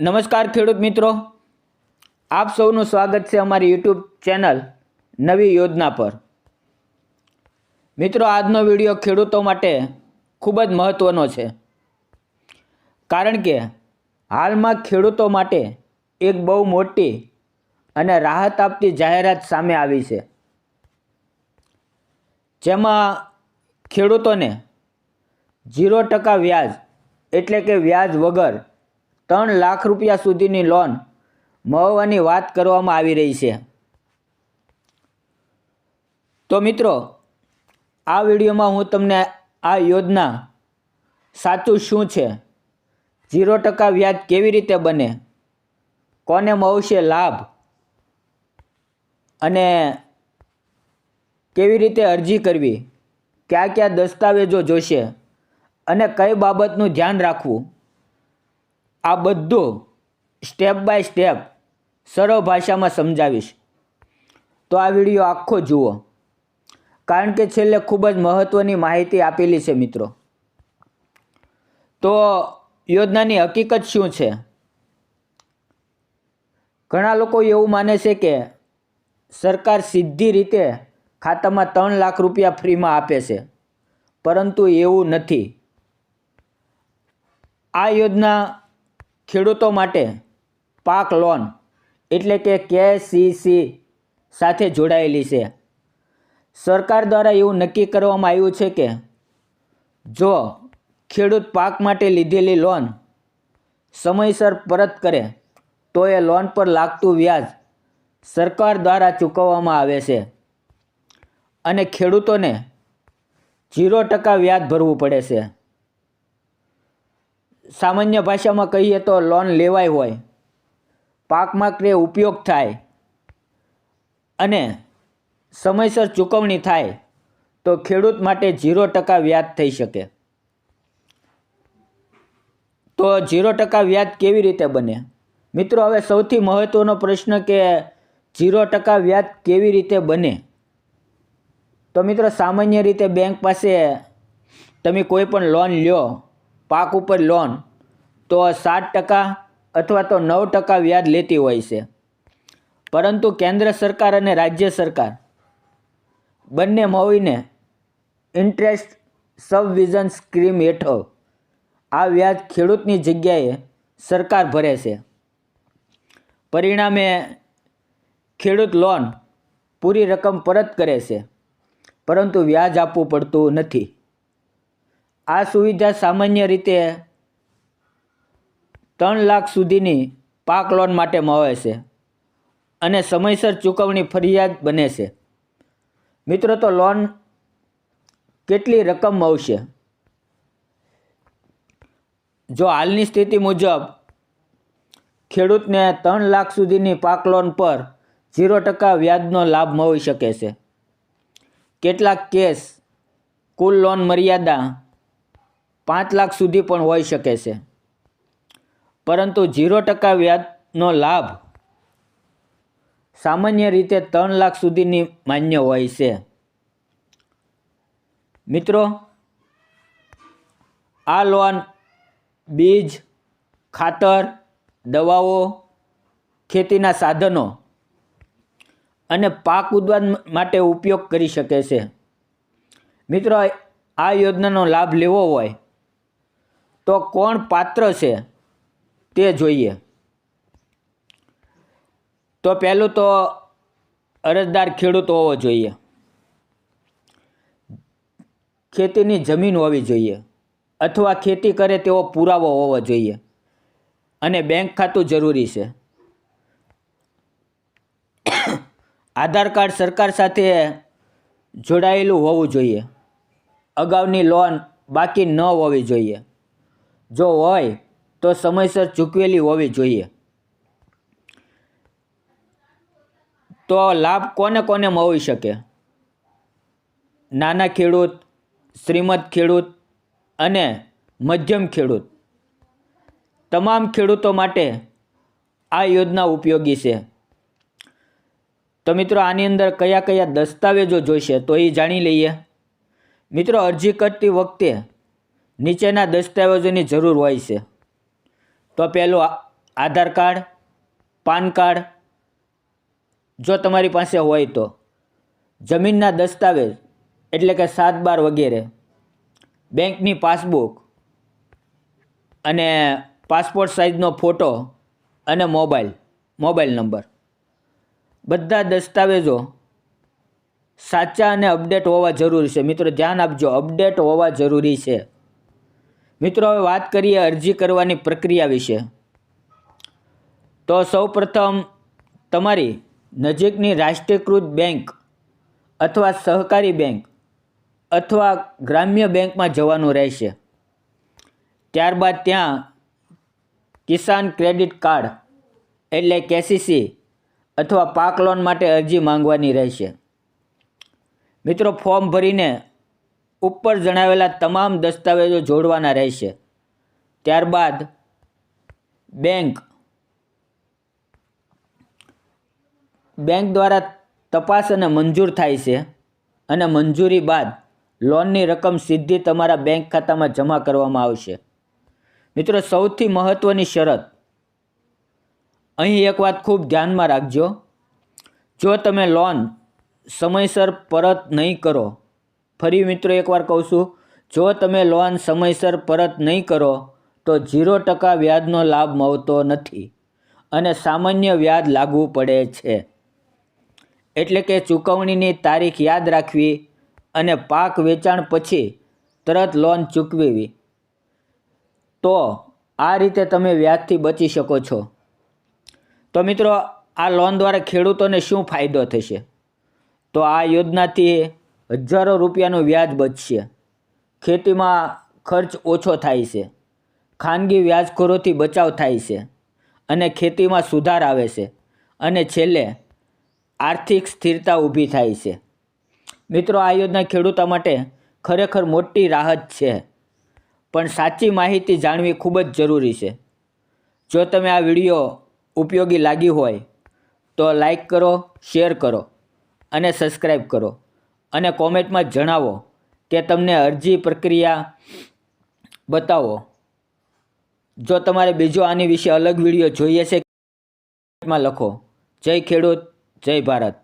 નમસ્કાર ખેડૂત મિત્રો. આપ સૌનું સ્વાગત છે અમારી યુટ્યુબ ચેનલ નવી યોજના પર. મિત્રો, આજનો વીડિયો ખેડૂતો માટે ખૂબ જ મહત્ત્વનો છે. કારણ કે હાલમાં ખેડૂતો માટે એક બહુ મોટી અને રાહત આપતી જાહેરાત સામે આવી છે. જેમાં ખેડૂતોને ઝીરો ટકા વ્યાજ એટલે કે વ્યાજ વગર ત્રણ લાખ રૂપિયા સુધીની લોન મળવાની વાત કરવામાં આવી રહી છે. તો મિત્રો, આ વિડીયોમાં હું તમને આ યોજના સાચું શું છે? ઝીરો ટકા વ્યાજ કેવી રીતે બને? કોને મળશે લાભ? અને કેવી રીતે અરજી કરવી? કયા કયા દસ્તાવેજો જોશે? અને કઈ બાબતનું ધ્યાન રાખવું? આ બધું સ્ટેપ બાય સ્ટેપ સરળ ભાષામાં સમજાવીશ. તો આ વીડિયો આખો જુઓ. કારણ કે છેલ્લે ખૂબ જ મહત્ત્વની માહિતી આપેલી છે મિત્રો. તો યોજનાની હકીકત શું છે? ઘણા લોકો એવું માને છે કે સરકાર સીધી રીતે ખાતામાં ત્રણ લાખ રૂપિયા ફ્રીમાં આપે છે. પરંતુ એવું નથી. આ યોજના ખેડૂતો માટે પાક લોન એટલે કે કેસીસી સાથે જોડાયેલી છે. સરકાર દ્વારા એવું નક્કી કરવામાં આવ્યું છે કે જો ખેડૂત પાક માટે લીધેલી લોન સમયસર પરત કરે, તો એ લોન પર લાગતું વ્યાજ સરકાર દ્વારા ચૂકવવામાં આવે છે અને ખેડૂતોને ઝીરો ટકા વ્યાજ ભરવું પડે છે. સામાન્ય ભાષામાં કહીએ તો લોન લેવાય હોય. પાક માટે ઉપયોગ થાય. અને સમયસર ચૂકવણી થાય તો ખેડૂત માટે ઝીરો ટકા વ્યાજ થઈ શકે. તો ઝીરો ટકા વ્યાજ કેવી રીતે બને? મિત્રો, હવે સૌથી મહત્ત્વનો પ્રશ્ન કે ઝીરો ટકા વ્યાજ કેવી રીતે બને? તો મિત્રો, સામાન્ય રીતે બેંક પાસે તમે કોઈ પણ લોન લ્યો, પાક ઉપર લોન તો સાત ટકા અથવા તો નવ ટકા વ્યાજ લેતી હોય છે. પરંતુ કેન્દ્ર સરકાર અને રાજ્ય સરકાર બંને મળીને ઇન્ટરેસ્ટ સબવિઝન સ્કીમ હેઠળ આ વ્યાજ ખેડૂતની જગ્યાએ સરકાર ભરે છે. પરિણામે ખેડૂત લોન પૂરી રકમ પરત કરે છે, પરંતુ વ્યાજ આપવું પડતું નથી. આ સુવિધા સામાન્ય રીતે ત્રણ લાખ સુધીની પાક લોન માટે મળે છે અને સમયસર ચૂકવણી ફરિયાદ બને છે. મિત્રો, તો લોન કેટલી રકમ મળશે? જો હાલની સ્થિતિ મુજબ ખેડૂતને ત્રણ લાખ સુધીની પાક લોન પર ઝીરો ટકા વ્યાજનો લાભ મળી શકે છે. કેટલાક કેસ કુલ લોન મર્યાદા પાંચ લાખ સુધી પણ હોઈ શકે છે. પરંતુ ઝીરો ટકા વ્યાજનો લાભ સામાન્ય રીતે ત્રણ લાખ સુધીની માન્ય હોય છે. મિત્રો, આ લોન, બીજ, ખાતર, દવાઓ, ખેતીના સાધનો અને પાક ઉત્પાદન માટે ઉપયોગ કરી શકે છે. મિત્રો, આ યોજનાનો લાભ લેવો હોય તો કોણ પાત્ર છે? તે જોઈએ. તો પહેલું તો અરજદાર ખેડૂત હોવો જોઈએ. ખેતીની જમીન હોવી જોઈએ અથવા ખેતી કરે તેવો પુરાવો હોવો જોઈએ. અને બેંક ખાતું જરૂરી છે. આધાર કાર્ડ સરકાર સાથે જોડાયેલું હોવું જોઈએ. અગાઉની લોન બાકી ન હોવી જોઈએ. જો હોય તો સમયસર ચૂકવેલી હોવી જોઈએ. તો લાભ કોને કોને મળી શકે? નાના ખેડૂત શ્રીમદ ખેડૂત અને મધ્યમ ખેડૂત. તમામ ખેડૂતો માટે આ યોજના ઉપયોગી છે. તો મિત્રો આની અંદર કયા કયા દસ્તાવેજો જોઈશે તો એ જાણી લઈએ. મિત્રો અરજી કરતી વખતે નીચેના દસ્તાવેજોની જરૂર હોય છે. તો પહેલું આધાર કાર્ડ, પાન કાર્ડ, જો તમારી પાસે હોય તો. જમીનના દસ્તાવેજ, એટલે કે સાત બાર વગેરે. બેંકની પાસબુક અને પાસપોર્ટ સાઇઝનો ફોટો અને મોબાઈલ મોબાઈલ નંબર. બધા દસ્તાવેજો સાચા અને અપડેટ હોવા જરૂરી છે. મિત્રો, ધ્યાન આપજો, અપડેટ હોવા જરૂરી છે. મિત્રો, હવે વાત કરીએ અરજી કરવાની પ્રક્રિયા વિશે. તો સૌપ્રથમ, તમારી નજીકની રાષ્ટ્રીયકૃત બેંક અથવા સહકારી બેંક અથવા ગ્રામ્ય બેંકમાં જવાનું રહેશે. ત્યારબાદ ત્યાં કિસાન ક્રેડિટ કાર્ડ એટલે કેસીસી અથવા પાક લોન માટે અરજી માંગવાની રહેશે. મિત્રો, ફોર્મ ભરીને ઉપર જણાવેલા તમામ દસ્તાવેજો જોડવાના રહેશે. ત્યારબાદ બેંક. બેંક દ્વારા તપાસ અને મંજૂર થાય છે અને મંજૂરી બાદ લોનની રકમ સીધી તમારા બેંક ખાતામાં જમા કરવામાં આવશે. મિત્રો, સૌથી મહત્ત્વની શરત. અહીં એક વાત ખૂબ ધ્યાનમાં રાખજો. જો તમે લોન સમયસર પરત નહીં કરો ફરી મિત્રો એકવાર કહું છું, જો તમે લોન સમયસર પરત નહીં કરો, તો ઝીરો ટકા વ્યાજનો લાભ મળતો નથી અને સામાન્ય વ્યાજ લાગવું પડે છે. એટલે કે ચૂકવણીની તારીખ યાદ રાખવી અને પાક વેચાણ પછી તરત લોન ચૂકવવી. તો આ રીતે તમે વ્યાજથી બચી શકો છો. તો મિત્રો, આ લોન દ્વારા ખેડૂતોને શું ફાયદો થશે? તો આ યોજનાથી હજારો રૂપિયાનું વ્યાજ બચશે. ખેતીમાં ખર્ચ ઓછો થાય છે. ખાનગી વ્યાજખોરોથી બચાવ થાય છે અને ખેતીમાં સુધાર આવે છે અને છેલ્લે આર્થિક સ્થિરતા ઊભી થાય છે. મિત્રો, આ યોજના ખેડૂતો માટે ખરેખર મોટી રાહત છે. પણ સાચી માહિતી જાણવી ખૂબ જ જરૂરી છે. જો તમે આ વીડિયો ઉપયોગી લાગી હોય તો લાઈક કરો, શેર કરો અને સબસ્ક્રાઈબ કરો. અને કોમેન્ટમાં જણાવો કે તમને અરજી પ્રક્રિયા બતાવો. જો તમારે બીજો આની વિશે અલગ વીડિયો જોઈએ છે માં લખો. જય ખેડૂત, જય ભારત.